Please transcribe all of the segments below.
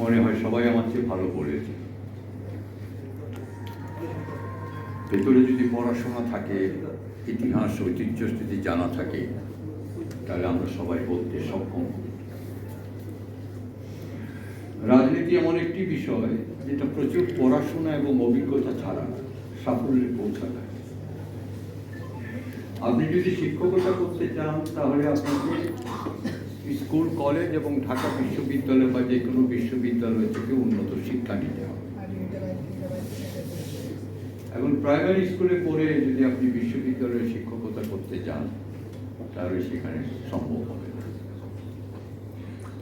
মনে হয় সবাই আমার চেয়ে ভালো পড়েছে ভেতরে যদি পড়াশোনা থাকে, ইতিহাস, ঐতিহ্য যদি জানা থাকে, তাহলে আমরা সবাই বলতে সক্ষম। রাজনীতি এমন একটি বিষয় যেটা প্রচুর পড়াশোনা এবং অভিজ্ঞতা ছাড়া সাফল্যে পৌঁছা যায় আপনি যদি শিক্ষকতা করতে চান, তাহলে আপনাকে স্কুল, কলেজ এবং ঢাকা বিশ্ববিদ্যালয় বা যে কোনো বিশ্ববিদ্যালয় থেকে উন্নত শিক্ষা নিতে হবে। এবং প্রাইমারি স্কুলে পড়ে যদি আপনি বিশ্ববিদ্যালয়ে শিক্ষকতা করতে চান তাহলে সেখানে সম্ভব হবে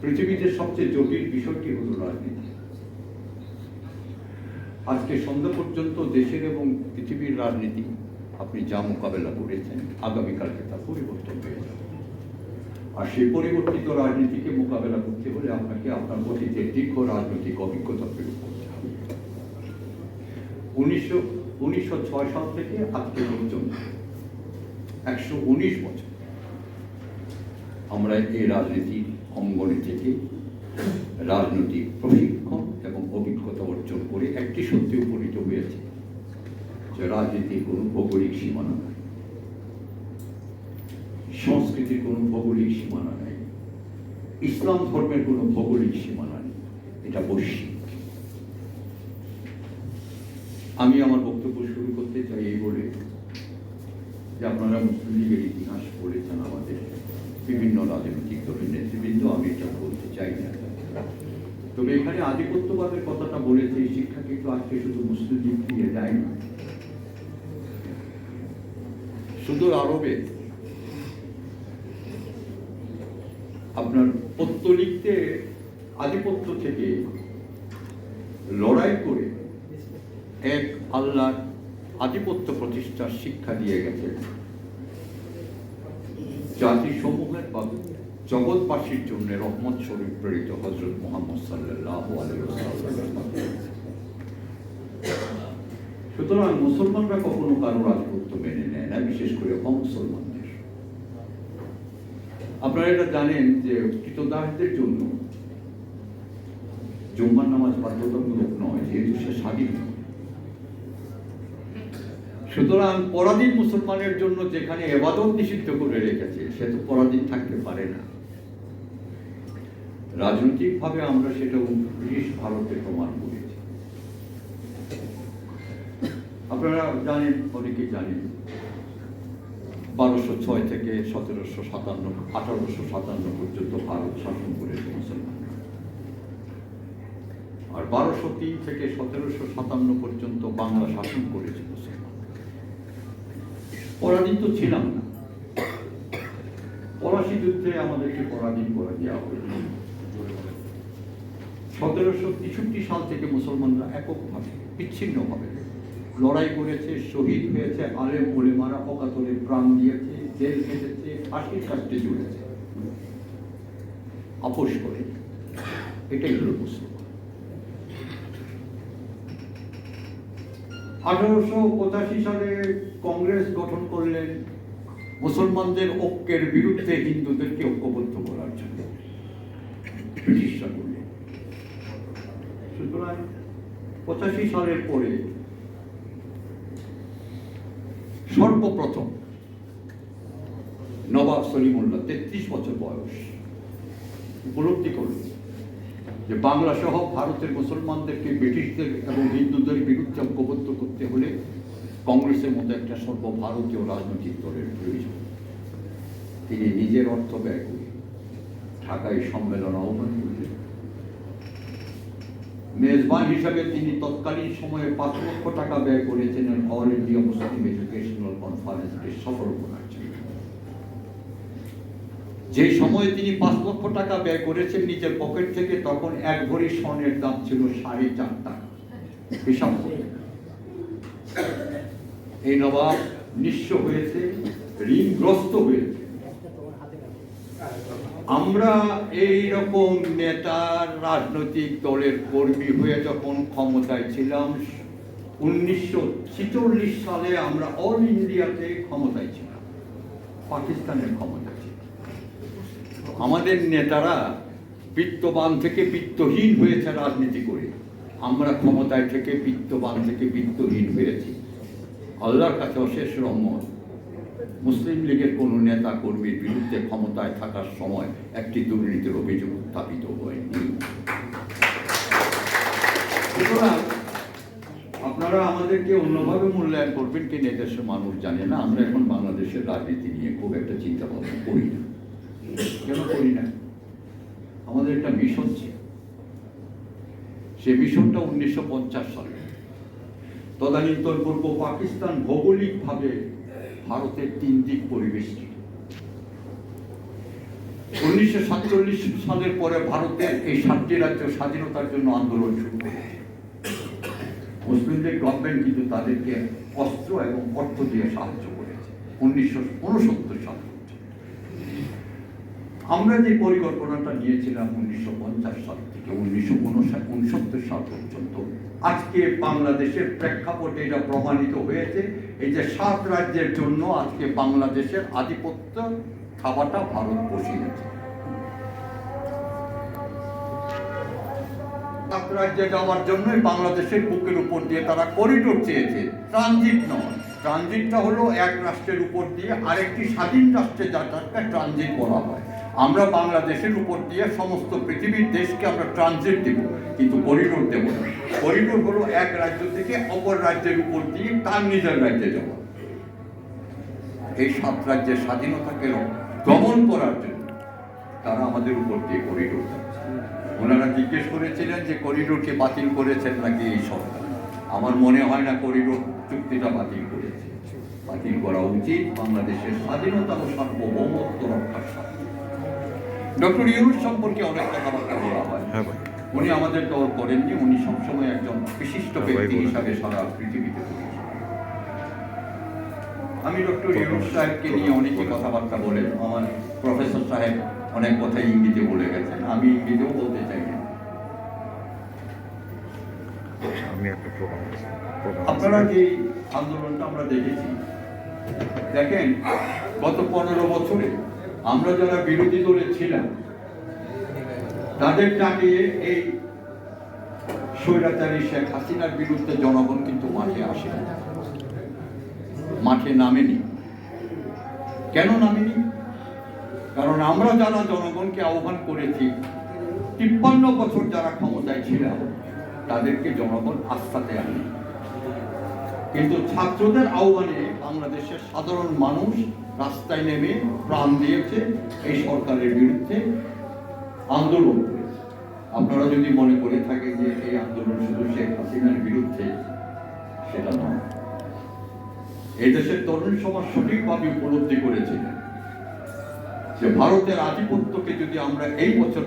পৃথিবীতে সবচেয়ে জটিল বিষয়টি হল রাজনীতি। আজকে সন্ধ্যা পর্যন্ত দেশের এবং পৃথিবীর রাজনীতি আপনি যা মোকাবেলা করেছেন, আগামীকালকে তা পরিবর্তন হয়ে যাবে। আর সেই পরিবর্তিত রাজনীতিকে মোকাবেলা করতে হলে আপনাকে আপনার অতীতের দীর্ঘ রাজনৈতিক অভিজ্ঞতা প্রয়োগ করতে হবে। উনিশশো উনিশশো ছয় সাল থেকে আজকে পর্যন্ত একশো উনিশ বছর আমরা এই রাজনীতির অঙ্গনে থেকে রাজনৈতিক প্রশিক্ষণ এবং অভিজ্ঞতা অর্জন করে একটি সত্যি উপনীত হয়েছে, যে রাজনীতির কোনো ভৌগোলিক সীমানা সংস্কৃতির কোনো ভৌগোলিক সীমানা নেই। ইসলাম ধর্মের কোনো ভৌগোলিক সীমানা নেই। এটা বৈশ্বিক। আমি আমার বক্তব্য শুরু করতে চাই এই বলে যে আপনারা মুসলিম লীগের ইতিহাস পড়েছেন আমাদের বিভিন্ন রাজনৈতিক দলের নেতৃবৃন্দ, আমি এটা বলতে চাই না। তবে এখানে আধিপত্যবাদের কথাটা বলেছে এই শিক্ষা কিন্তু আজকে শুধু মুসলিম লীগ দিয়ে যায় না সুদূর আরবে আপনার পত্তলিকতে আধিপত্য থেকে লড়াই করে এক আল্লাহর আধিপত্য প্রতিষ্ঠার শিক্ষা দিয়ে গেছেন। জাতি সমূহের বা জগৎবাসীর জন্য রহমত শরীফ প্রেরিত হজরত মোহাম্মদ সাল্লাহ সুতরাং মুসলমানরা কখনো কারও রাজপুত্র মেনে নেয় না, বিশেষ করে অমুসলমানদের আপনারা এটা জানেন যে কৃতদাসদের জন্য জুম্মার নামাজ বাধ্যতামূলক নয় যেহেতু সে স্বাধীন সুতরাং পরাধীন মুসলমানের জন্য যেখানে এবাদত নিষিদ্ধ করে রেখেছে, সে তো পরাধীন থাকতে পারে না। রাজনৈতিকভাবে আমরা সেটা ব্রিটিশ ভারতে প্রমাণ করেছি। আপনারা জানেন অনেকেই জানেন বারোশো ছয় থেকে সতেরোশো সাতান্ন, আঠারোশো সাতান্ন পর্যন্ত ভারত শাসন করেছে মুসলমান আর বারোশো তিন থেকে সতেরোশো সাতান্ন পর্যন্ত বাংলা শাসন করেছে মুসলমান পরাধীন তো ছিলাম না। পলাশি যুদ্ধে আমাদেরকে পরাধীন করে দেওয়া হয়েছে সতেরোশো তেষট্টি সাল থেকে মুসলমানরা এককভাবে, বিচ্ছিন্নভাবে লড়াই করেছে, শহীদ হয়েছে আলে আলেম ওলেমারা অকাতরে প্রাণ দিয়েছে, জেল খেটেছে, ফাঁসির কাস্টে জুড়েছে। আপোষ করে, এটাই হলো মুসলমান আঠারোশো পঁচাশি সালে কংগ্রেস গঠন করলেন মুসলমানদের ঐক্যের বিরুদ্ধে হিন্দুদেরকে ঐক্যবদ্ধ করার জন্য। ব্রিটিশরা করলেন। সুতরাং পঁচাশি সালের পরে সর্বপ্রথম নবাব সলিমুল্লাহ তেত্রিশ বছর বয়স উপলব্ধি করলেন যে বাংলা সহ ভারতের মুসলমানদেরকে ব্রিটিশদের এবং হিন্দুদের বিরুদ্ধে ঐক্যবদ্ধ করতে হলে কংগ্রেসের মতো একটা সর্বভারতীয় রাজনৈতিক দলের প্রয়োজন। তিনি নিজের অর্থ ব্যয় করে ঢাকায় সম্মেলন আহ্বান মেজবান হিসাবে তিনি তৎকালীন সময়ে পাঁচ লক্ষ টাকা ব্যয় করেছিলেন অল ইন্ডিয়া মুসলিম এডুকেশনাল কনফারেন্সকে সফল করার জন্য যে সময়ে তিনি পাঁচ লক্ষ টাকা ব্যয় করেছেন নিজের পকেট থেকে, তখন এক ভরি স্বর্ণের দাম ছিল সাড়ে চার টাকা। হিসাব এই নবাব নিঃস্ব হয়েছে, ঋণগ্রস্ত হয়েছে। আমরা এই রকম নেতার রাজনৈতিক দলের কর্মী হয়ে যখন ক্ষমতায় ছিলাম, উনিশশো সালে আমরা অল ইন্ডিয়াতে ক্ষমতায় ছিলাম, পাকিস্তানের ক্ষমতায় ছিলাম। আমাদের নেতারা বিত্তবান থেকে বিত্তহীন হয়েছে রাজনীতি করে। আমরা ক্ষমতায় থেকে বিত্তবান থেকে বিত্তহীন হয়েছি। আল্লাহর কাছে অশেষ রহমত। মুসলিম লীগের কোনো নেতা কর্মীর বিরুদ্ধে ক্ষমতায় থাকার সময় একটি দুর্নীতির অভিযোগ উত্থাপিত হয়নি। আপনারা আমাদেরকে অন্যভাবে মূল্যায়ন করবেন কি না দেশের মানুষ জানে না, আমরা এখন বাংলাদেশের রাজনীতি নিয়ে খুব একটা চিন্তা ভাবনা করি না। কেন করি না? আমাদের একটা মিশন ছিল। সে মিশনটা উনিশশো পঞ্চাশ সালে তদানীন্তন পূর্ব পাকিস্তান ভৌগোলিকভাবে ভারতের তিন দিক পরিবেষ্টিত উনিশশো সাতচল্লিশ সালের পরে ভারতের এই সাতটি রাজ্য স্বাধীনতার জন্য আন্দোলন শুরু করেছে মুসলিম লীগ গভর্নমেন্ট কিন্তু তাদেরকে অস্ত্র এবং অর্থ দিয়ে সাহায্য করেছে উনিশশো উনসত্তর সাল। আমরা যে পরিকল্পনাটা নিয়েছিলাম উনিশশো পঞ্চাশ সাল থেকে, উনিশশো উনসত্তর সাল পর্যন্ত, আজকে বাংলাদেশের প্রেক্ষাপটে এটা প্রমাণিত হয়েছে এই যে সাত রাজ্যের জন্য আজকে বাংলাদেশের আধিপত্য খাওয়াটা ভারত বসিয়েছে। সাত রাজ্যে যাওয়ার জন্যই বাংলাদেশের বুকের উপর দিয়ে তারা করিডোর চেয়েছে। ট্রানজিট নয়। ট্রানজিটটা হলো এক রাষ্ট্রের উপর দিয়ে আরেকটি স্বাধীন রাষ্ট্রে যাতায়াতকে ট্রানজিট বলা হয়। আমরা বাংলাদেশের উপর দিয়ে সমস্ত পৃথিবীর দেশকে আমরা ট্রানজিট দেব, কিন্তু করিডোর দেব না। করিডোর হলো এক রাজ্য থেকে অপর রাজ্যের উপর দিয়ে তার নিজের রাজ্যে যাওয়া। এই সাত রাজ্যের স্বাধীনতাকে দমন করার জন্য তারা আমাদের উপর দিয়ে করিডোর ওনারা জিজ্ঞেস করেছিলেন যে করিডোরকে বাতিল করেছেন নাকি এই সরকার? আমার মনে হয় না করিডোর চুক্তিটা বাতিল করেছে। বাতিল করা উচিত বাংলাদেশের স্বাধীনতা ও সার্বভৌমত্ব রক্ষার সাথে ডক্টর ইউনুস সম্পর্কে অনেক কথাবার্তা বলা হয়। হ্যাঁ উনি আমাদের দল করেননি উনি সবসময় একজন বিশিষ্ট হ্যাঁ, ব্যক্তি হিসাবে সারা পৃথিবীতে আমি ডক্টর ইউনুস সাহেবকে নিয়ে অনেকে কথাবার্তা বলেন। আমার প্রফেসর সাহেব অনেক কথাই ইংরেজিতে বলে গেছেন। আমি ইংরেজিও বলতে চাই না। আপনারা যে আন্দোলনটা আমরা দেখেছি দেখেন গত পনেরো বছরে আমরা যারা বিরোধী দলে ছিলাম, তাদের টাকিয়ে এই স্বৈরাচারী শেখ হাসিনার বিরুদ্ধে জনগণ কিন্তু মাঠে আসে মাঠে নামেনি। কেন নামেনি? কারণ আমরা যারা জনগণকে আহ্বান করেছি, তিপ্পান্ন বছর যারা ক্ষমতায় ছিলাম, তাদেরকে জনগণ আস্থাতে আনে কিন্তু ছাত্রদের আহ্বানে বাংলাদেশের সাধারণ মানুষ রাস্তায় নেমে প্রাণ দিয়েছে এই সরকারের বিরুদ্ধে আন্দোলন করেছে। আপনারা যদি মনে করে থাকেন যে এই আন্দোলন শুধু শেখ হাসিনার বিরুদ্ধে, সেটা নয়। এদেশের দেশের তরুণ সমাজ সঠিকভাবে উপলব্ধি করেছিলেন যে ভারতের আধিপত্যকে যদি আমরা এই বছর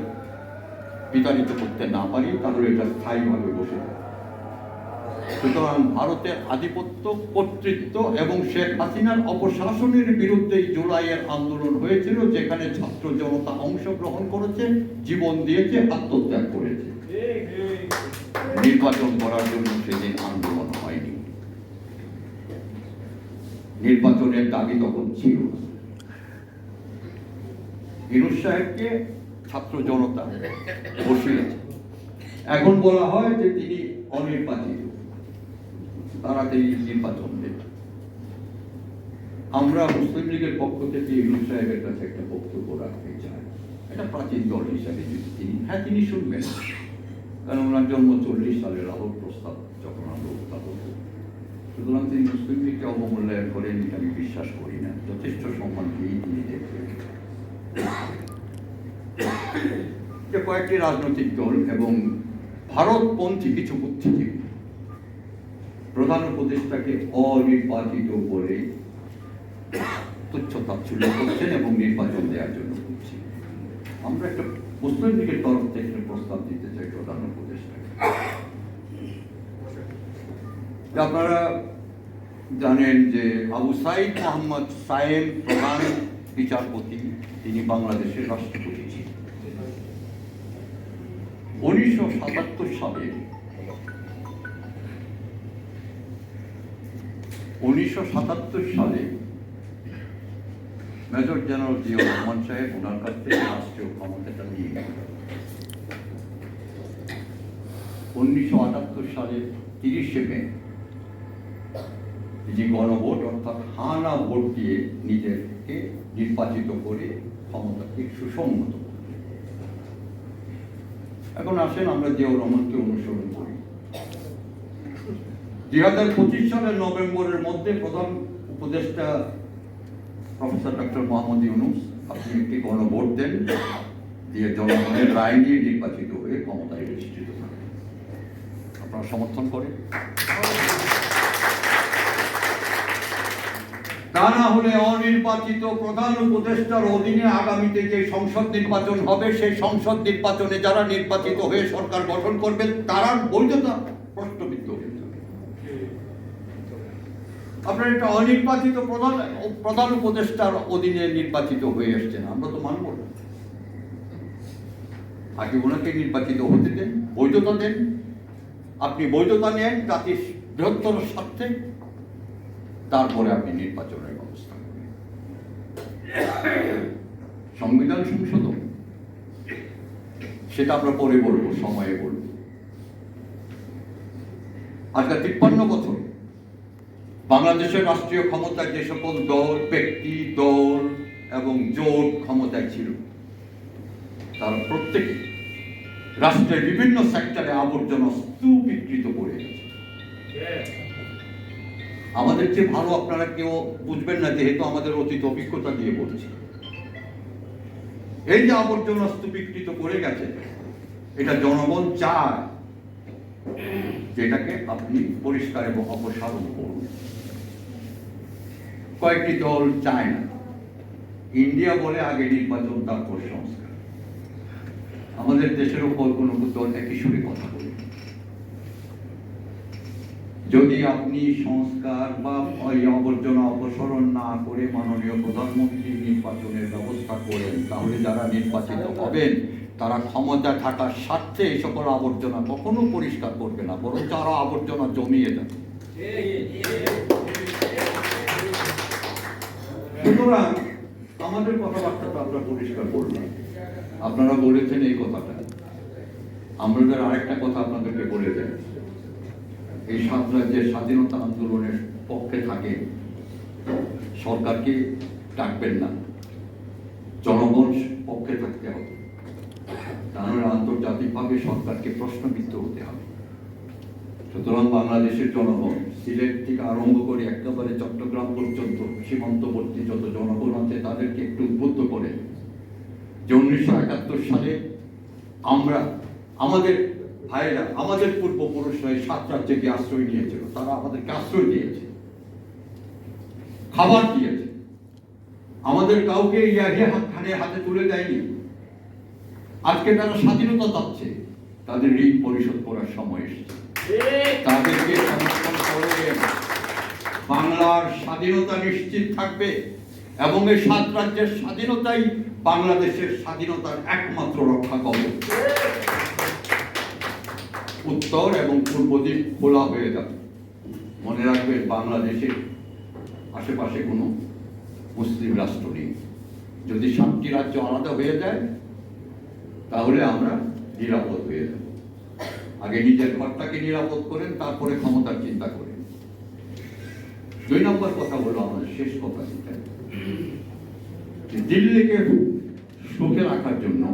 বিতাড়িত করতে না পারি, তাহলে এটা স্থায়ীভাবে বসে থাকবে। সুতরাং ভারতের আধিপত্য, কর্তৃত্ব এবং শেখ হাসিনার অপশাসনের বিরুদ্ধে এই জুলাইয়ের আন্দোলন হয়েছিল, যেখানে ছাত্র জনতা অংশগ্রহণ করেছে, জীবন দিয়েছে, আত্মত্যাগ করেছে। নির্বাচন করার জন্য সেদিন আন্দোলন হয়নি। নির্বাচনের দাবি তখন ছিল না। সাহেবকে ছাত্র জনতা বসিয়েছে। এখন বলা হয় যে তিনি অনির্বাচিত। তাড়াতাড়ি নির্বাচন দেন আমরা মুসলিম লীগের পক্ষ থেকে ইউনুস সাহেবের কাছে একটা বক্তব্য রাখতে চাই। এটা প্রাচীন দল হিসাবে যদি তিনি হ্যাঁ তিনি শুনবেন। কারণ ওনার জন্ম চল্লিশ সালের লাহোর প্রস্তাব যখন আমরা উত্থাপন। সুতরাং তিনি মুসলিম লীগকে অবমূল্যায়ন করেন আমি বিশ্বাস করি না। যথেষ্ট সম্মান দিয়েই তিনি দেখবেন। যে কয়েকটি রাজনৈতিক দল এবং ভারতপন্থী কিছু বুদ্ধিজীবী প্রধান উপদেষ্টাকে অনির্বাচিত বলে তুচ্ছ তাচ্ছল্য করছেন এবং নির্বাচন দেওয়ার জন্য আমরা একটা মুসলিম লীগের তরফ থেকে প্রস্তাব দিতে চাই প্রধান আপনারা জানেন যে আবু সাইদ মোহাম্মদ সায়েম প্রধান বিচারপতি, তিনি বাংলাদেশের রাষ্ট্রপতি ছিলেন। উনিশশো সাতাত্তর সালে উনিশশো সাতাত্তর সালে মেজর জেনারেল জিয়া রহমান সাহেব ওনার কাছ থেকে রাষ্ট্রীয় ক্ষমতাটা নিয়ে উনিশশো আটাত্তর সালের তিরিশে মে যে গণভোট অর্থাৎ হানা ভোট দিয়ে নিজেকে নির্বাচিত করে ক্ষমতাকে সুসংহত। এখন আসেন আমরা জিয়াউর রহমানকে অনুসরণ করি দুই হাজার পঁচিশ সালের নভেম্বরের মধ্যে প্রধান উপদেষ্টা প্রফেসর ডক্টর মোহাম্মদ ইউনুস, আপনি একটি গণভোট দেন দিয়ে জনগণের রায় নিয়ে নির্বাচিত হয়ে ক্ষমতায় অধিষ্ঠিত আপনারা সমর্থন করেন? তা না হলে অনির্বাচিত প্রধান উপদেষ্টার অধীনে আগামীতে যে সংসদ নির্বাচন হবে, সেই সংসদ নির্বাচনে যারা নির্বাচিত হয়ে সরকার গঠন করবেন তারা বৈধতা প্রশ্নবিদ্ধ। আপনার একটা অনির্বাচিত প্রধান প্রধান উপদেষ্টার অধীনে নির্বাচিত হয়ে এসছেন, আমরা তো মানব না। আগে ওনাকে নির্বাচিত হতে দেন, বৈধতা দেন। আপনি বৈধতা নেন, জাতির বৃহত্তর স্বার্থে। তারপরে আপনি নির্বাচনের ব্যবস্থা করবেন। সংবিধান সংশোধন, সেটা আমরা পরে বলব, সময়ে বলব। আজকে তিপ্পান্ন বছর। বাংলাদেশের রাষ্ট্রীয় ক্ষমতায় যে সকল দল, ব্যক্তি, দল এবং জোট ক্ষমতায় ছিল, তারা প্রত্যেকে রাষ্ট্রের বিভিন্ন সেক্টরে আবর্জনা স্তূপীকৃত করে গেছে আমাদের চেয়ে ভালো আপনারা কেউ বুঝবেন না, যেহেতু আমাদের অতীত অভিজ্ঞতা দিয়ে বলছি। এই যে আবর্জনা স্তূপীকৃত করে গেছে, এটা জনগণ চায় যেটাকে আপনি পরিষ্কার এবং অপসারণ করুন। কয়েকটি দল চায় না। ইন্ডিয়া বলে আগে নির্বাচন, তারপর সংস্কার। আমাদের দেশের উপর কোনো দল একই সুরে কথা বলে যদি আপনি সংস্কার বা আবর্জনা অপসারণ না করে মাননীয় প্রধানমন্ত্রী নির্বাচনের ব্যবস্থা করেন, তাহলে যারা নির্বাচিত হবেন, তারা ক্ষমতা থাকার স্বার্থে এই সকল আবর্জনা কখনো পরিষ্কার করবে না, বরং তারা আবর্জনা জমিয়ে যাবে সুতরাং আমাদের পরিষ্কার করলাম আপনারা বলেছেন এই কথাটা। আমাদের আরেকটা কথা আপনাদেরকে বলে দেন এই রাজ্যের স্বাধীনতা আন্দোলনের পক্ষে থাকে সরকারকে ডাকবেন না? জনগণ পক্ষে থাকতে হবে। তাহলে আন্তর্জাতিকভাবে সরকারকে প্রশ্নবিদ্ধ হতে হবে। সুতরাং বাংলাদেশের জনগণ সিলেট থেকে আরম্ভ করে একেবারে চট্টগ্রাম পর্যন্ত সীমান্তবর্তী যত জনগণ আছে তাদেরকে একটু উদ্বুদ্ধ করে যে উনিশশো একাত্তর সালে আমরা, আমাদের ভাইয়েরা, আমাদের পূর্বপুরুষরা এই সাত রাজ্যে গিয়ে আশ্রয় নিয়েছিল। তারা আমাদেরকে আশ্রয় দিয়েছে। খাবার দিয়েছে। আমাদের কাউকে ইয়াহে হাত খানে হাতে তুলে দেয়নি। আজকে তারা স্বাধীনতা চাচ্ছে। তাদের ঋণ পরিশোধ করার সময় এসেছে। তাদেরকে সমর্থন করবেন। বাংলার স্বাধীনতা নিশ্চিত থাকবে এবং এই সাত রাজ্যের স্বাধীনতাই বাংলাদেশের স্বাধীনতার একমাত্র রক্ষা কবচ উত্তর এবং পূর্ব দিক খোলা হয়ে যাবে। মনে রাখবে বাংলাদেশের আশেপাশে কোনো মুসলিম রাষ্ট্র নেই। যদি সাতটি রাজ্য আলাদা হয়ে যায়, তাহলে আমরা নিরাপদ হয়ে যাব। আগে নিজের ঘরটাকে নিরাপদ করেন, তারপরে ক্ষমতার চিন্তা করেন। দুই নম্বর কথা হলো আমাদের শেষ কথা যেটা। দিল্লিকে সুখে রাখার জন্য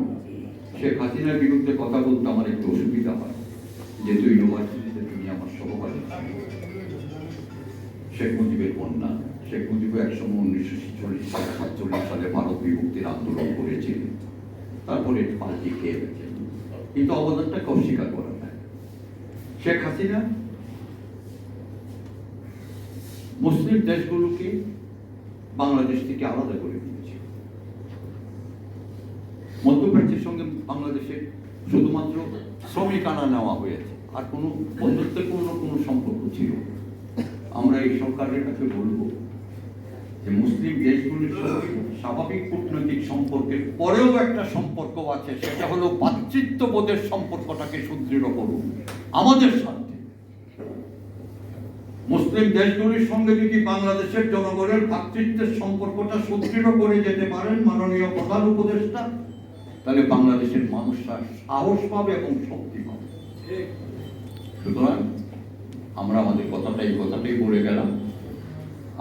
শেখ হাসিনার বিরুদ্ধে কথা বলতে আমার একটু অসুবিধা হয়। যে যেহেতু ইউনিভার্সিটিতে তুমি আমার সহপাঠী। শেখ মুজিবের কন্যা। শেখ মুজিব একসময় উনিশশো ছেচল্লিশ সালে সাতচল্লিশ সালে ভারত বিভক্তির আন্দোলন করেছিলেন। তারপরে পাল্টি খেয়ে গেছেন। কিন্তু অবদানটাকে অস্বীকার করা। শেখ হাসিনা, মুসলিম দেশগুলোকে বাংলাদেশ থেকে আলাদা করে দিয়েছে মধ্যপ্রাচ্যের সঙ্গে বাংলাদেশে শুধুমাত্র শ্রমিক আনা নেওয়া হয়েছে, আর কোনো বন্ধুত্বপূর্ণ কোনো সম্পর্ক ছিল। আমরা এই সরকারের কাছে বলব যে মুসলিম দেশগুলির স্বাভাবিক কূটনৈতিক সম্পর্কের পরেও একটা সম্পর্ক আছে, সেটা হলো ভাতৃত্ববোধের সম্পর্কটাকে সুদৃঢ় করুন, আমাদের স্বার্থে। মুসলিম দেশগুলির সঙ্গে যদি বাংলাদেশের জনগণের ভাতৃত্বের সম্পর্কটা সুদৃঢ় করে যেতে পারেন, মাননীয় প্রধান উপদেষ্টা, তাহলে বাংলাদেশের মানুষরা সাহস পাবে এবং শক্তি পাবে। সুতরাং আমরা আমাদের কথাটা এই কথাটাই বলে গেলাম।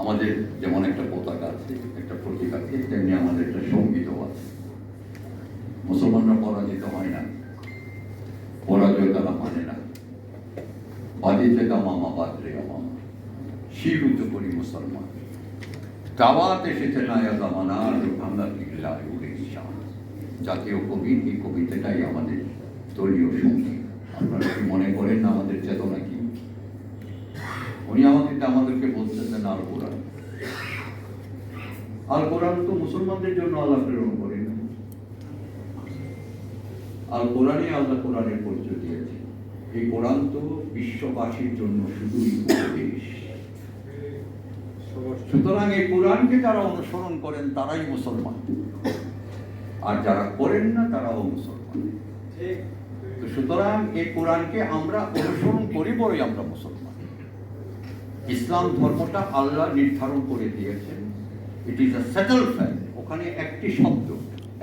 আমাদের যেমন একটা পতাকা আছে, একটা প্রতীক আছে, তেমনি আমাদের একটা সঙ্গীতও আছে। মুসলমানরা পরাজিত হয় না। পরাজয় তারা মানে না। বাদিতে দামামা বাদরে আমামা শির উচ্চ করি মুসলমান। দাওয়াত এসেছে নায়া জামানা ভাঙা পিগলা উড়ে শাহ জাতীয় কবি, এই কবিতাটাই আমাদের দলীয় সঙ্গী। আপনারা মনে করেন না আমাদের চেতনা কি? উনি আমাদেরকে আমাদেরকে বলতেছেন আল কোরআন। আল কোরআন তো মুসলমানদের জন্য আল্লাহ প্রেরণ করেন। আল কোরআনে আল্লাহ কোরআনের পরিচয় দিয়েছে। এই কোরআন তো বিশ্ববাসীর জন্য শুধুই উপদেশ। সুতরাং এই কোরআনকে যারা অনুসরণ করেন তারাই মুসলমান। আর যারা করেন না তারাও মুসলমান। তো সুতরাং এই কোরআনকে আমরা অনুসরণ করি বলেই আমরা মুসলমান। ইসলাম ধর্মটা আল্লাহ নির্ধারণ করে দিয়েছেন। It is a settle fact ওখানে একটি শব্দ,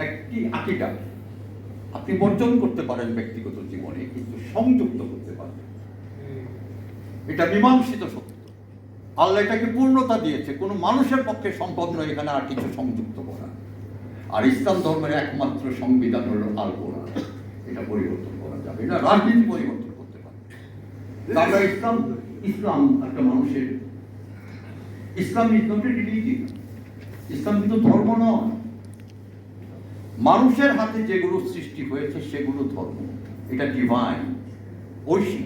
একটি আকিটা আপনি বর্জন করতে পারেন ব্যক্তিগত জীবনে, কিন্তু সংযুক্ত করতে পারেন এটা মীমাংসিত সত্য আল্লাহ এটাকে পূর্ণতা দিয়েছে। কোনো মানুষের পক্ষে সম্ভব নয় এখানে আর কিছু সংযুক্ত করা। আর ইসলাম ধর্মের একমাত্র সংবিধান হলো আল এটা পরিবর্তন করা যাবে এটা রাজনীতি পরিবর্তন। আমরা ইসলাম ইসলাম একটা মানুষের। ইসলাম ইজ নট রিলিজিন ইসলাম কিন্তু ধর্ম নয়। মানুষের হাতে যেগুলো সৃষ্টি হয়েছে, সেগুলো ধর্ম। এটা ডিভাইন ঐশী।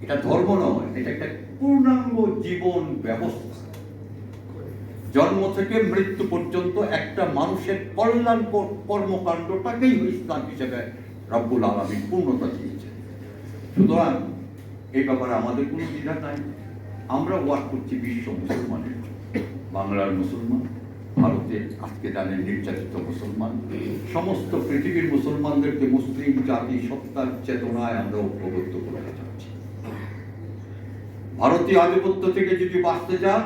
এটা ধর্ম নয়, এটা একটা পূর্ণাঙ্গ জীবন ব্যবস্থা। জন্ম থেকে মৃত্যু পর্যন্ত একটা মানুষের কল্যাণ কর- কর্মকাণ্ডটাকেই ইসলাম হিসেবে রব্বুল আলমীর পূর্ণতা দিয়েছে সুতরাং এই ব্যাপারে আমাদের কোনো দ্বিধা নাই। আমরা ওয়ার্ক করছি বিশ্ব মুসলমানের। বাংলার মুসলমান ভারতের আজকে জানেন নির্যাতিত মুসলমান। সমস্ত পৃথিবীর মুসলমানদেরকে মুসলিম জাতি সত্তার চেতনায় আমরা ঐক্যবদ্ধ করতে চাচ্ছি ভারতীয় আধিপত্য থেকে যদি বাঁচতে চান,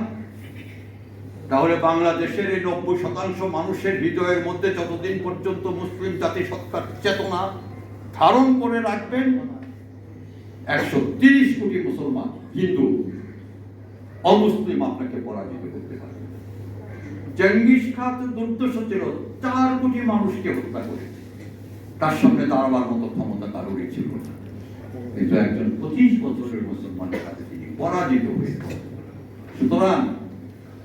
তাহলে বাংলাদেশের এই নব্বই শতাংশ মানুষের হৃদয়ের মধ্যে যতদিন পর্যন্ত মুসলিম জাতিসত্তার চেতনা ধারণ করে রাখবেন একশো তিরিশ কোটি মুসলমান হিন্দু, অমুসলিম আপনাকে পরাজিত করতে পারে। চেঙ্গিস খাত দুর্দশ ছিল, চার কোটি মানুষকে হত্যা করেছে। তার সামনে দাঁড়াবার মতো ক্ষমতা কারোরই ছিল না। কিন্তু একজন পঁচিশ বছরের মুসলমানের কাছে তিনি পরাজিত হয়েছেন সুতরাং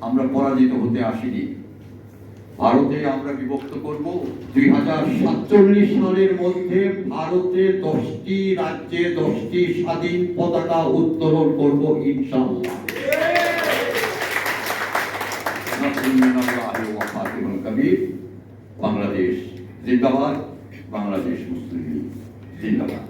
আমরা পরাজিত হতে আসিনি। ভারতে আমরা বিভক্ত করব। দুই হাজার সাতচল্লিশ সালের মধ্যে ভারতে দশটি রাজ্যে দশটি স্বাধীন পতাকা উত্তোলন করব ইনশাআল্লাহ। বাংলাদেশ জিন্দাবাদ, বাংলাদেশ মুসলিম জিন্দাবাদ।